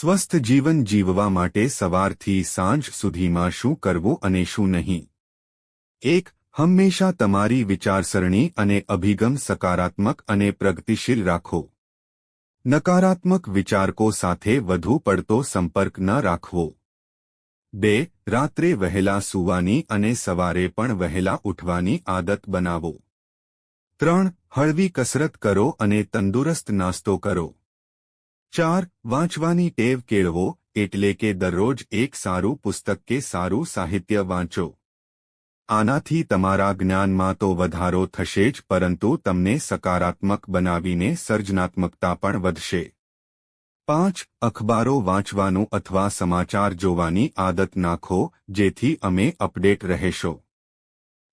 સ્વસ્થ જીવન જીવવા માટે સવારથી સાંજ સુધીમાં શું કરવું અને શું નહીં? એક, હંમેશા તમારી વિચારસરણી અને અભિગમ સકારાત્મક અને પ્રગતિશીલ રાખો. નકારાત્મક વિચારકો સાથે વધુ પડતો સંપર્ક ન રાખવો. બે, રાત્રે વહેલા સૂવાની અને સવારે પણ વહેલા ઉઠવાની આદત બનાવો. ત્રણ, હળવી કસરત કરો અને તંદુરસ્ત નાસ્તો કરો. ચાર, વાંચવાની ટેવ કેળવો એટલે કે દરરોજ એક સારું પુસ્તક કે સારું સાહિત્ય વાંચો. આનાથી તમારા જ્ઞાનમાં તો વધારો થશે જ પરંતુ તમને સકારાત્મક બનાવીને સર્જનાત્મકતા પણ વધશે. પાંચ, અખબારો વાંચવાનું અથવા સમાચાર જોવાની આદત નાખો જેથી અમે અપડેટ રહેશો.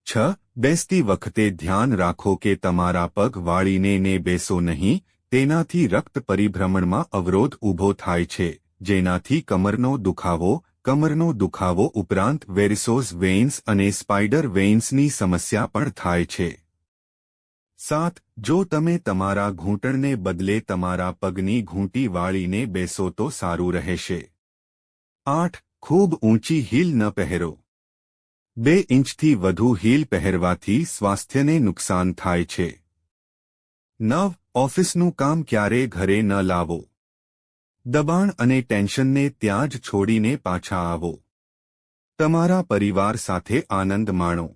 છ, બેસતી વખતે ધ્યાન રાખો કે તમારા પગ વાળીને ને બેસો નહીં તેનાથી રક્ત પરિભ્રમણમાં અવરોધ ઊભો થાય છે, જેનાથી કમરનો દુખાવો કમરનો દુખાવો ઉપરાંત વેરિસોઝ વેઇન્સ અને સ્પાઇડર વેઇન્સની સમસ્યા પણ થાય છે. સાત, જો તમે તમારા ઘૂંટણને બદલે તમારા પગની ઘૂંટી વાળીને બેસો તો સારું રહેશે. આઠ, ખૂબ ઊંચી હીલ ન પહેરો. બે ઇંચથી વધુ હીલ પહેરવાથી સ્વાસ્થ્યને નુકસાન થાય છે. નવ ઓફિસનું કામ ક્યારે ઘરે ન લાવો? દબાણ અને ટેન્શનને ત્યાં જ છોડીને પાછા આવો. તમારા પરિવાર સાથે આનંદ માણો.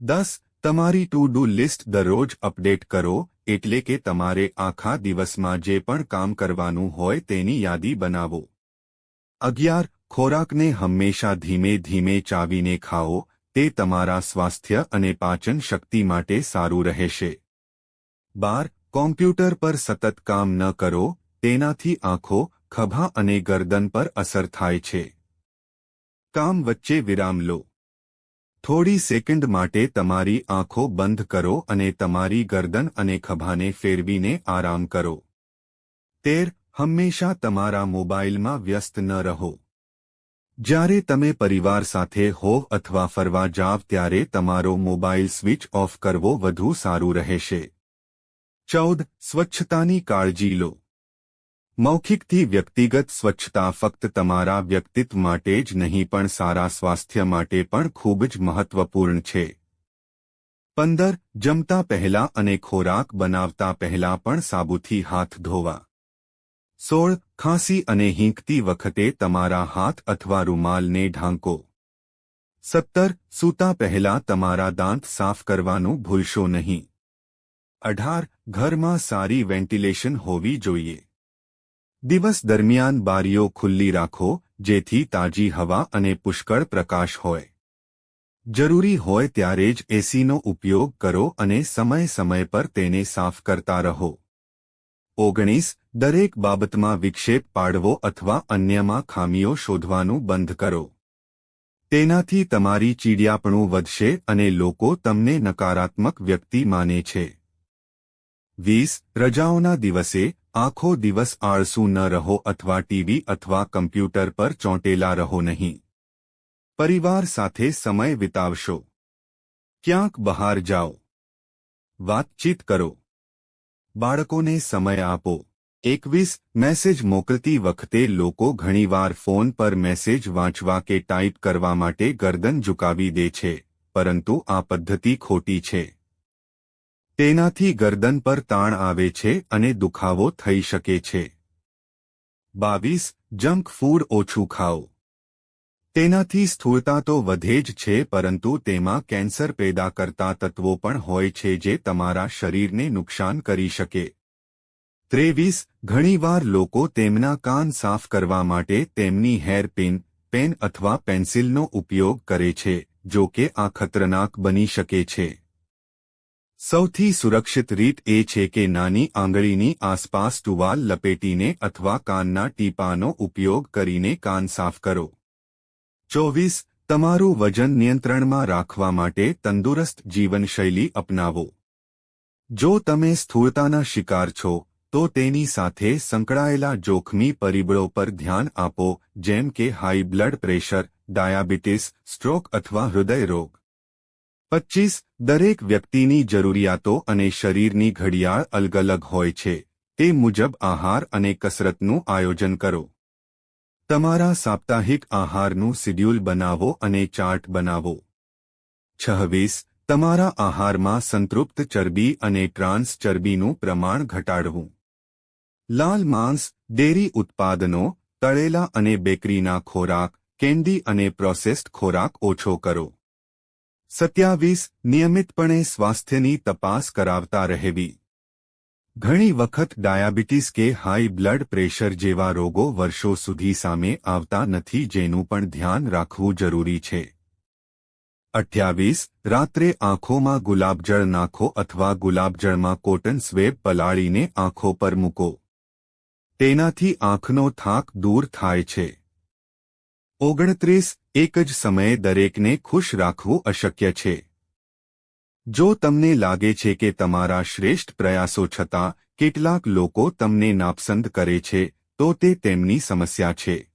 દસ, તમારી ટુ ડુ લિસ્ટ દરરોજ અપડેટ કરો, એટલે કે તમારે આખા દિવસમાં જે પણ કામ કરવાનું હોય તેની યાદી બનાવો. અગિયાર, ખોરાકને હંમેશા ધીમે ધીમે ચાવીને ખાઓ, તે તમારા સ્વાસ્થ્ય અને પાચન શક્તિ માટે સારું રહેશે. બાર કોમ્પ્યુટર પર સતત કામ ન કરો, તેનાથી આંખો, ખભા અને ગરદન પર અસર થાય છે. કામ વચ્ચે વિરામ લો. થોડી સેકન્ડ માટે તમારી આંખો બંધ કરો અને તમારી ગરદન અને ખભાને ફેરવીને આરામ કરો. તેર, હંમેશા તમારા મોબાઈલમાં વ્યસ્ત ન રહો. જ્યારે તમે પરિવાર સાથે હોવ અથવા ફરવા જાવ ત્યારે તમારો મોબાઈલ સ્વિચ ઓફ કરવો વધુ સારું રહેશે. ચૌદ, સ્વચ્છતાની કાળજી લો. મૌખિકથી વ્યક્તિગત સ્વચ્છતા ફક્ત તમારા વ્યક્તિત્વ માટે જ નહીં, પણ સારા સ્વાસ્થ્ય માટે પણ ખૂબ જ મહત્વપૂર્ણ છે. પંદર, જમતા પહેલા અને ખોરાક બનાવતા પહેલા પણ સાબુથી હાથ ધોવા. સોળ, ખાંસી અને હીંકતી વખતે તમારા હાથ અથવા રૂમાલને ઢાંકો. સત્તર, સૂતા પહેલા તમારા દાંત સાફ કરવાનું ભૂલશો નહીં. અઢાર ઘરમાં સારી વેન્ટિલેશન હોવી જોઈએ. દિવસ દરમિયાન બારીઓ ખુલ્લી રાખો, જેથી તાજી હવા અને પુષ્કળ પ્રકાશ હોય. જરૂરી હોય ત્યારે જ એસીનો ઉપયોગ કરો અને સમય સમય પર તેને સાફ કરતા રહો. ઓગણીસ, દરેક બાબતમાં વિક્ષેપ પાડવો અથવા અન્યમાં ખામીઓ શોધવાનું બંધ કરો. તેનાથી તમારી ચીડિયાપણું વધશે અને લોકો તમને નકારાત્મક વ્યક્તિ માને છે. વીસ, રજાઓના દિવસે આખો દિવસ આળસુ ન રહો અથવા ટીવી અથવા કમ્પ્યુટર પર ચોંટેલા રહો નહીં. પરિવાર સાથે સમય વિતાવશો. ક્યાંક બહાર જાઓ. વાતચીત કરો. બાળકોને સમય આપો. એકવીસ, મેસેજ મોકલતી વખતે લોકો ઘણીવાર ફોન પર મેસેજ વાંચવા કે ટાઈપ કરવા માટે ગરદન ઝુકાવી દે છે, પરંતુ આ પદ્ધતિ ખોટી છે. તેનાથી ગરદન પર તાણ આવે છે અને દુખાવો થઈ શકે છે. બાવીસ, જંક ફૂડ ઓછું ખાઓ. તેનાથી સ્થૂળતા તો વધે જ છે પરંતુ તેમાં કેન્સર પેદા કરતા તત્વો પણ હોય છે જે તમારા શરીરને નુકસાન કરી શકે. ત્રેવીસ, ઘણીવાર લોકો તેમના કાન સાફ કરવા માટે તેમની હેરપિન પેન અથવા પેન્સિલનો ઉપયોગ કરે છે, જો કે આ ખતરનાક બની શકે છે. સૌથી સુરક્ષિત રીત એ છે કે નાની આંગળીની આસપાસ ટુવાલ લપેટીને અથવા કાનના ટીપાનો ઉપયોગ કરીને કાન સાફ કરો. ચોવીસ, તમારું વજન નિયંત્રણમાં રાખવા માટે તંદુરસ્ત જીવનશૈલી અપનાવો. જો તમે સ્થૂળતાના શિકાર છો, તો તેની સાથે સંકળાયેલા જોખમી પરિબળો પર ધ્યાન આપો, જેમ કે high blood pressure, diabetes, stroke અથવા હૃદય રોગ પચ્ચીસ દરેક વ્યક્તિની જરૂરિયાતો અને શરીરની ઘડિયાળ અલગ અલગ હોય છે. તે મુજબ આહાર અને કસરતનું આયોજન કરો. તમારા સાપ્તાહિક આહારનું શિડ્યુલ બનાવો અને ચાર્ટ બનાવો. છવ્વીસ, તમારા આહારમાં સંતૃપ્ત ચરબી અને ટ્રાન્સ ચરબીનું પ્રમાણ ઘટાડવું. લાલ માંસ, ડેરી ઉત્પાદનો, તળેલા અને બેકરીના ખોરાક, કેન્ડી અને પ્રોસેસ્ડ ખોરાક ઓછો કરો. સત્યાવીસ નિયમિતપણે સ્વાસ્થ્યની તપાસ કરાવતા રહેવી. ઘણી વખત ડાયાબિટીસ કે હાઈ બ્લડ પ્રેશર જેવા રોગો વર્ષો સુધી સામે આવતા નથી જેનું પણ ધ્યાન રાખવું જરૂરી છે. અઠ્યાવીસ રાત્રે આંખોમાં ગુલાબજળ નાખો અથવા ગુલાબજળમાં કોટન સ્વેબ પલાળીને આંખો પર મૂકો. તેનાથી આંખનો થાક દૂર થાય છે. ઓગણત્રીસ એક જ સમયે દરેકને ખુશ રાખવું અશક્ય છે. જો તમને લાગે છે કે તમારા શ્રેષ્ઠ પ્રયાસો છતાં કેટલાક લોકો તમને નાપસંદ કરે છે, તો તે તેમની સમસ્યા છે.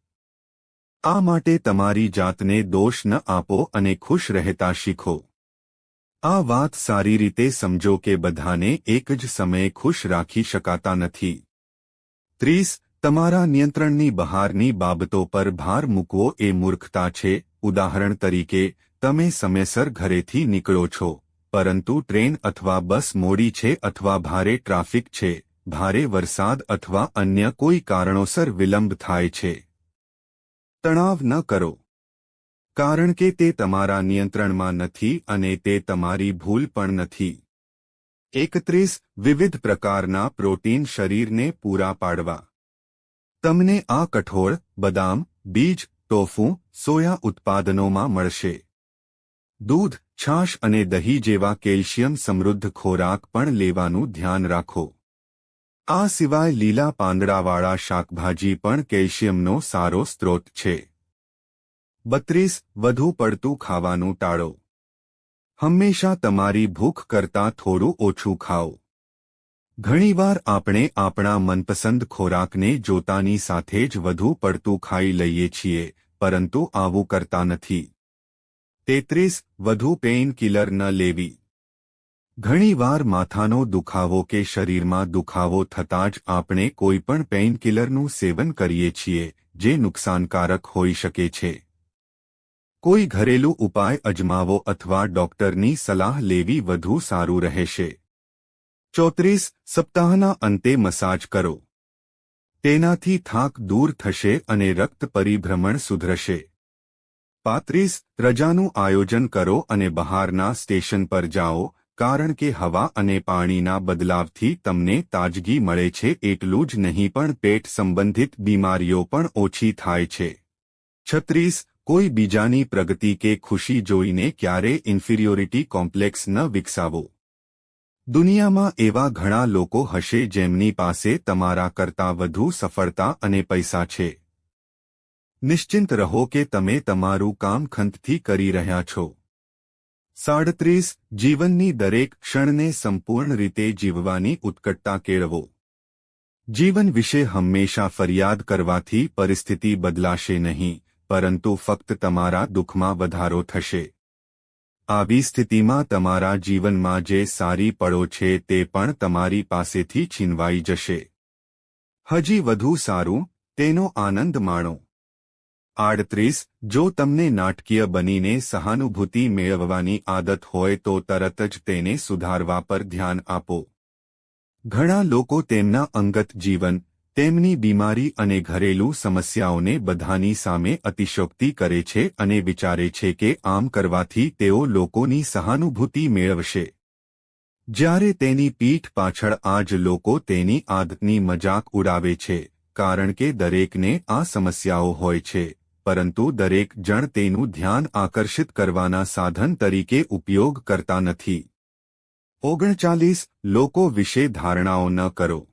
આ માટે તમારી જાતને દોષ ન આપો અને ખુશ રહેતા શીખો. આ વાત સારી રીતે સમજો કે બધાને એક જ સમયે ખુશ રાખી શકાતા નથી. ત્રીસ તમારા નિયંત્રણની બહારની બાબતો પર ભાર મૂકવો એ મૂર્ખતા છે. ઉદાહરણ તરીકે, તમે સમયસર ઘરેથી નીકળો છો, પરંતુ ટ્રેન અથવા બસ મોડી છે અથવા ભારે ટ્રાફિક છે, ભારે વરસાદ અથવા અન્ય કોઈ કારણોસર વિલંબ થાય છે. તણાવ ન કરો. કારણ કે તે તમારા નિયંત્રણમાં નથી અને તે તમારી ભૂલ પણ નથી. એકત્રીસ, વિવિધ પ્રકારના પ્રોટીન શરીરને પૂરા પાડવા. તમને આ કઠોળ, બદામ, બીજ, ટોફુ, સોયા ઉત્પાદનોમાં મળશે. દૂધ, છાશ અને દહીં જેવા કેલ્શિયમ સમૃદ્ધ ખોરાક પણ લેવાનું ધ્યાન રાખો. આ સિવાય લીલા પાંદડાવાળા શાકભાજી પણ કેલ્શિયમનો સારો સ્ત્રોત છે. બત્રીસ, વધુ પડતું ખાવાનું ટાળો. હંમેશા તમારી ભૂખ કરતાં થોડું ઓછું ખાઓ. ઘણીવાર આપણે આપણા મનપસંદ ખોરાકને જોતાની સાથે જ વધુ પડતું ખાઈ લઈએ છીએ, પરંતુ આવું કરતા નથી. તેત્રીસ, વધુ પેઇન કિલર ન લેવી. ઘણીવાર માથાનો દુખાવો કે શરીરમાં દુખાવો થતાં જ આપણે કોઈપણ પેઇનકિલરનું સેવન કરીએ છીએ, જે નુકસાનકારક હોઈ શકે છે. કોઈ ઘરેલું ઉપાય અજમાવો અથવા ડોક્ટરની સલાહ લેવી વધુ સારું રહેશે. ચોત્રીસ સપ્તાહના અંતે મસાજ કરો. તેનાથી થાક દૂર થશે અને રક્ત પરિભ્રમણ સુધરશે. પાંત્રીસ, રજાનું આયોજન કરો અને બહારના સ્ટેશન પર જાઓ, કારણ કે હવા અને પાણીના બદલાવથી તમને તાજગી મળે છે એટલું જ નહીં પણ પેટ સંબંધિત બીમારીઓ પણ ઓછી થાય છે. છત્રીસ, કોઈ બીજાની પ્રગતિ કે ખુશી જોઈને ક્યારે ઇન્ફિરિયોરિટી કોમ્પ્લેક્સ ન વિકસાવો. દુનિયામાં એવા ઘણા લોકો હશે જેમની પાસે તમારા કરતાં વધુ સફળતા અને પૈસા છે. નિશ્ચિંત રહો કે તમે તમારું કામ ખંતથી કરી રહ્યા છો. સાડત્રીસ, જીવનની દરેક ક્ષણને સંપૂર્ણ રીતે જીવવાની ઉત્કટતા કેળવો. જીવન વિશે હંમેશા ફરિયાદ કરવાથી પરિસ્થિતિ બદલાશે નહીં, પરંતુ ફક્ત તમારા દુઃખમાં વધારો થશે. આવી સ્થિતિમાં તમારા જીવનમાં જે સારી પળો છે તે પણ તમારી પાસેથી છીનવાઈ જશે. હજી વધુ સારું, તેનો આનંદ માણો. આડત્રીસ, જો તમને નાટકીય બનીને સહાનુભૂતિ મેળવવાની આદત હોય તો તરત જ તેને સુધારવા પર ધ્યાન આપો. ઘણા લોકો તેમના અંગત જીવન તેમની બીમારી અને ઘરેલુ સમસ્યાઓને બધાની સામે અતિશોક્તિ કરે છે અને વિચારે છે કે આમ કરવાથી તેઓ લોકોની સહાનુભૂતિ મેળવશે. જ્યારે તેની પીઠ પાછળ આજ લોકો તેની આદતની મજાક ઉડાવે છે, કારણ કે દરેકને આ સમસ્યાઓ હોય છે, પરંતુ દરેક જણ તેનું ધ્યાન આકર્ષિત કરવાના સાધન તરીકે ઉપયોગ કરતા નથી. ઓગણચાલીસ લોકો વિશે ધારણાઓ ન કરો.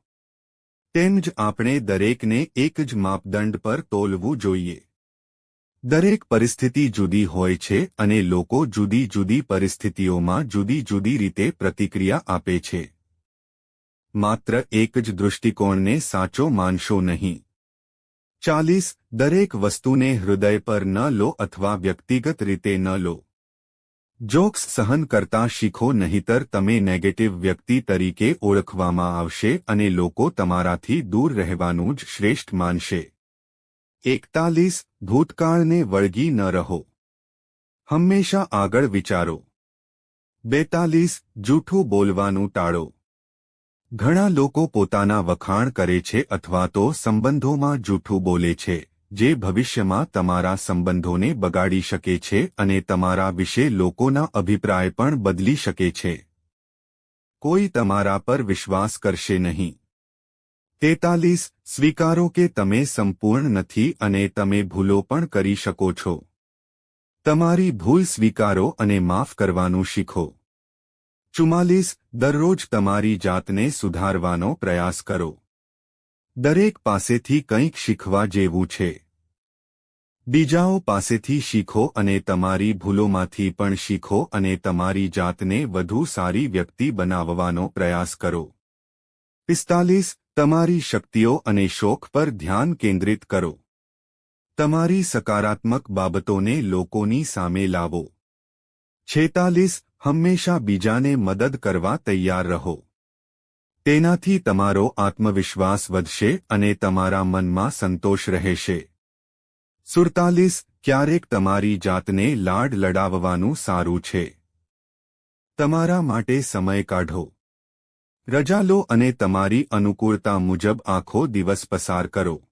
તેમ જ આપણે દરેકને એક જ માપદંડ પર તોલવું જોઈએ. દરેક પરિસ્થિતિ જુદી હોય છે અને લોકો જુદી જુદી પરિસ્થિતિઓમાં જુદી જુદી રીતે પ્રતિક્રિયા આપે છે. માત્ર એક જ દૃષ્ટિકોણને સાચો માનશો નહીં. ચાલીસ, દરેક વસ્તુને હૃદય પર ન લો અથવા વ્યક્તિગત રીતે ન લો. જોક્સ સહન કરતા શીખો, નહીતર તમે નેગેટિવ વ્યક્તિ તરીકે ઓળખવામાં આવશે અને લોકો તમારાથી દૂર રહેવાનું જ શ્રેષ્ઠ માનશે. એકતાલીસ, ભૂતકાળને વળગી ન રહો. હંમેશા આગળ વિચારો. બેતાલીસ, જૂઠું બોલવાનું ટાળો. ઘણા લોકો પોતાના વખાણ કરે છે અથવા તો સંબંધોમાં જૂઠું બોલે છે. જે ભવિષ્યમાં તમારા સંબંધોને બગાડી શકે છે અને તમારા વિશે લોકોના અભિપ્રાય પણ બદલી શકે છે. કોઈ તમારા પર વિશ્વાસ કરશે નહીં. તેતાલીસ, સ્વીકારો કે તમે સંપૂર્ણ નથી અને તમે ભૂલો પણ કરી શકો છો. તમારી ભૂલ સ્વીકારો અને માફ કરવાનું શીખો. ચુમ્માલીસ, દરરોજ તમારી જાતને સુધારવાનો પ્રયાસ કરો. દરેક પાસેથી કંઈક શીખવા જેવું છે. બીજાઓ પાસેથી શીખો અને તમારી ભૂલોમાંથી પણ શીખો અને તમારી જાતને વધુ સારી વ્યક્તિ બનાવવાનો પ્રયાસ કરો. પિસ્તાલીસ, તમારી શક્તિઓ અને શોખ પર ધ્યાન કેન્દ્રિત કરો. તમારી સકારાત્મક બાબતોને લોકોની સામે લાવો. છેતાલીસ, હંમેશા બીજાને મદદ કરવા તૈયાર રહો. તેનાથી તમારો આત્મવિશ્વાસ વધશે અને તમારા મનમાં સંતોષ રહેશે. સુડતાલીસ, ક્યારેક તમારી જાતને લાડ લડાવવાનું સારું છે. તમારા માટે સમય કાઢો. રજા લો અને તમારી અનુકૂળતા મુજબ આખો દિવસ પસાર કરો.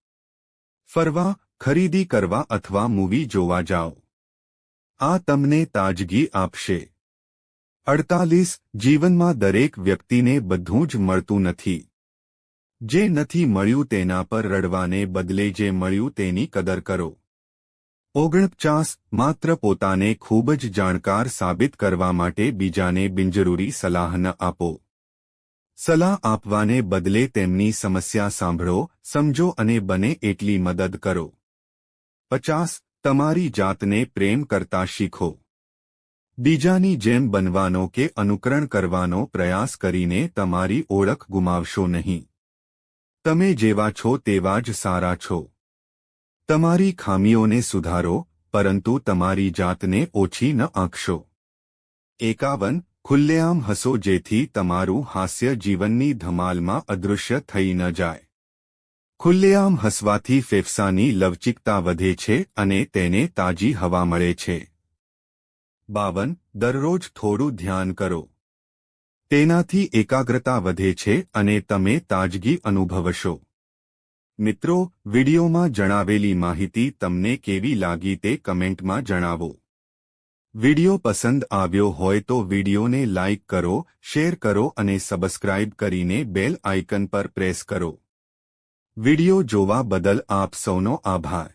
ફરવા, ખરીદી કરવા અથવા મૂવી જોવા જાઓ. આ તમને તાજગી આપશે. અડતાલીસ જીવનમાં દરેક વ્યક્તિને બધું જ મળતું નથી. જે નથી મળ્યું તેના પર રડવાને બદલે જે મળ્યું તેની કદર કરો. ઓગણપચાસ માત્ર પોતાને ખૂબ જ જાણકાર સાબિત કરવા માટે બીજાને બિનજરૂરી સલાહ ન આપો. સલાહ આપવાને બદલે તેમની સમસ્યા સાંભળો, સમજો અને બને એટલી મદદ કરો. પચાસ તમારી જાતને પ્રેમ કરતા શીખો. બીજાની જેમ બનવાનો કે અનુકરણ કરવાનો પ્રયાસ કરીને તમારી ઓળખ ગુમાવશો નહીં. તમે જેવા છો તેવા જ સારા છો. તમારી ખામીઓને સુધારો, પરંતુ તમારી જાતને ઓછી ન આંકશો. એકાવન, ખુલ્લેઆમ હસો જેથી તમારું હાસ્ય જીવનની ધમાલમાં અદૃશ્ય થઈ ન જાય. ખુલ્લેઆમ હસવાથી ફેફસાની લવચિકતા વધે છે અને તેને તાજી હવા મળે છે. બાવન, દરરોજ થોડું ધ્યાન કરો. તેનાથી એકાગ્રતા વધે છે અને તમે તાજગી અનુભવશો. મિત્રો, વિડિયોમાં જણાવેલી માહિતી તમને કેવી લાગી તે કમેન્ટમાં જણાવો. વિડિયો પસંદ આવ્યો હોય તો વિડિયોને લાઇક કરો, શેર કરો અને સબસ્ક્રાઇબ કરીને બેલ આઇકન પર પ્રેસ કરો. વિડિયો જોવા બદલ આપ સૌનો આભાર.